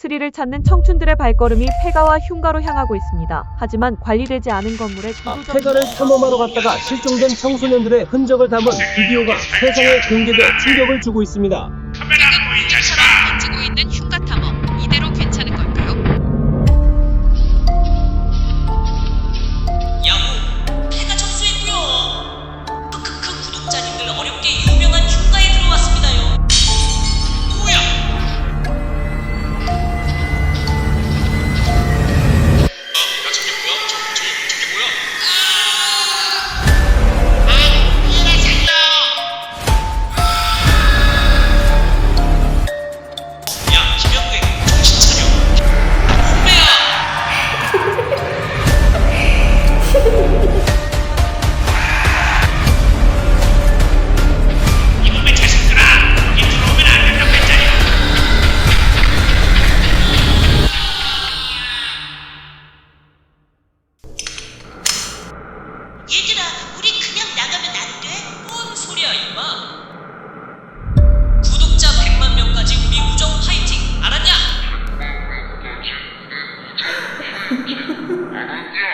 스릴을 찾는 청춘들의 발걸음이 폐가와 흉가로 향하고 있습니다. 하지만 관리되지 않은 건물의 아, 구조적 폐가를 탐험하러 갔다가 실종된 청소년들의 흔적을 담은 비디오가 세상에 공개돼 충격을 주고 있습니다. 카메라 yeah.